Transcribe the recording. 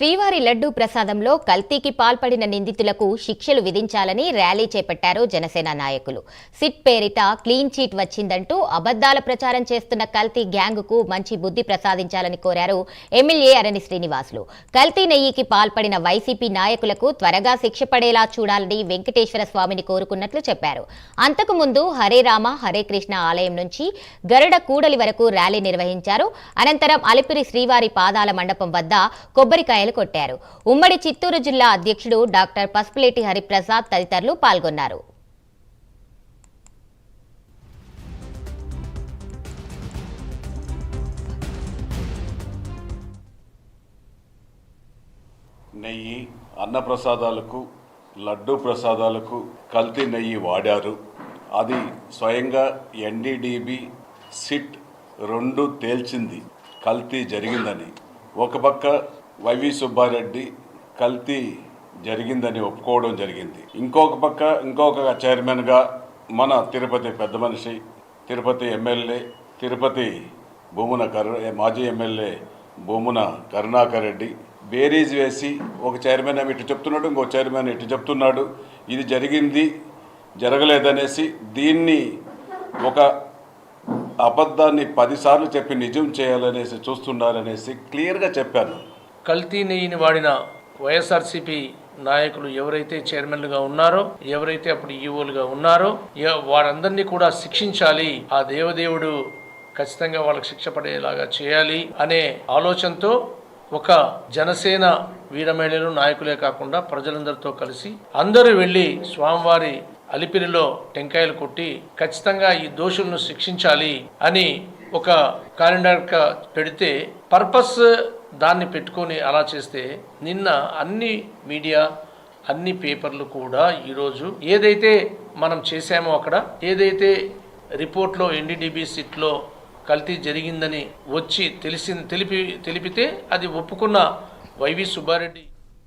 శ్రీవారి లడ్డూ ప్రసాదంలో కల్తీకి పాల్పడిన నిందితులకు శిక్షలు విధించాలని ర్యాలీ చేపట్టారు జనసేన నాయకులు. సిట్ పేరిట క్లీన్ చీట్ వచ్చిందంటూ అబద్దాల ప్రచారం చేస్తున్న కల్తీ గ్యాంగుకు మంచి బుద్ధి ప్రసాదించాలని కోరారు ఎమ్మెల్యే అరణి శ్రీనివాసులు. కల్తీ నెయ్యికి పాల్పడిన వైసీపీ నాయకులకు త్వరగా శిక్ష పడేలా చూడాలని వెంకటేశ్వర స్వామిని కోరుకున్నట్లు చెప్పారు. అంతకు ముందు హరే రామ హరే కృష్ణ ఆలయం నుంచి గరుడ కూడలి వరకు ర్యాలీ నిర్వహించారు. అనంతరం అలిపిరి శ్రీవారి పాదాల మండపం వద్ద కొబ్బరికాయలు కొట్టారు ఉమ్మడి చిత్తూరు జిల్లా అధ్యక్షుడు డాక్టర్ పసుపులేటి హరిప్రసాద్ తదితరులు పాల్గొన్నారు. నెయ్యి అన్నప్రసాదాలకు లడ్డు ప్రసాదాలకు కల్తీ నెయ్యి వాడారు. అది స్వయంగా ఎన్డీడీబీ సిట్ రెండు తేల్చింది. కల్తీ జరిగిందని. ఒక పక్క వైవి సుబ్బారెడ్డి కల్తీ జరిగిందని ఒప్పుకోవడం జరిగింది. ఇంకొక పక్క ఇంకొక చైర్మన్గా మన తిరుపతి పెద్ద మనిషి తిరుపతి ఎమ్మెల్యే తిరుపతి భూమున కరు మాజీ ఎమ్మెల్యే భూమున కరుణాకర్ రెడ్డి బేరీజ్ వేసి ఒక చైర్మన్ ఏమి ఇటు చెప్తున్నాడు ఇంకో చైర్మన్ ఇటు చెప్తున్నాడు. ఇది జరిగింది జరగలేదనేసి దీన్ని ఒక అబద్ధాన్ని పదిసార్లు చెప్పి నిజం చేయాలనేసి చూస్తున్నారనేసి క్లియర్గా చెప్పాను. కల్తీ నెయ్యిని వాడిన వైఎస్ఆర్సీపీ నాయకులు ఎవరైతే చైర్మన్లుగా ఉన్నారో ఎవరైతే అప్పుడు ఈవోలుగా ఉన్నారో వారందరినీ కూడా శిక్షించాలి. ఆ దేవదేవుడు ఖచ్చితంగా వాళ్ళకి శిక్ష పడేలాగా చేయాలి అనే ఆలోచనతో ఒక జనసేన వీరమహిళలు నాయకులే కాకుండా ప్రజలందరితో కలిసి అందరూ వెళ్ళి స్వామివారి అలిపిరిలో టెంకాయలు కొట్టి ఖచ్చితంగా ఈ దోషులను శిక్షించాలి అని ఒక క్యాలెండర్ పెడితే పర్పస్ దాన్ని పెట్టుకొని అలా చేస్తే నిన్న అన్ని మీడియా అన్ని పేపర్లు కూడా ఈరోజు ఏదైతే మనం చేశామో అక్కడ ఏదైతే రిపోర్ట్లో ఎన్డీడీబీ సిట్లో కల్తీ జరిగిందని వచ్చి తెలిసి తెలిపి తెలిపితే అది ఒప్పుకున్న వైవి సుబ్బారెడ్డి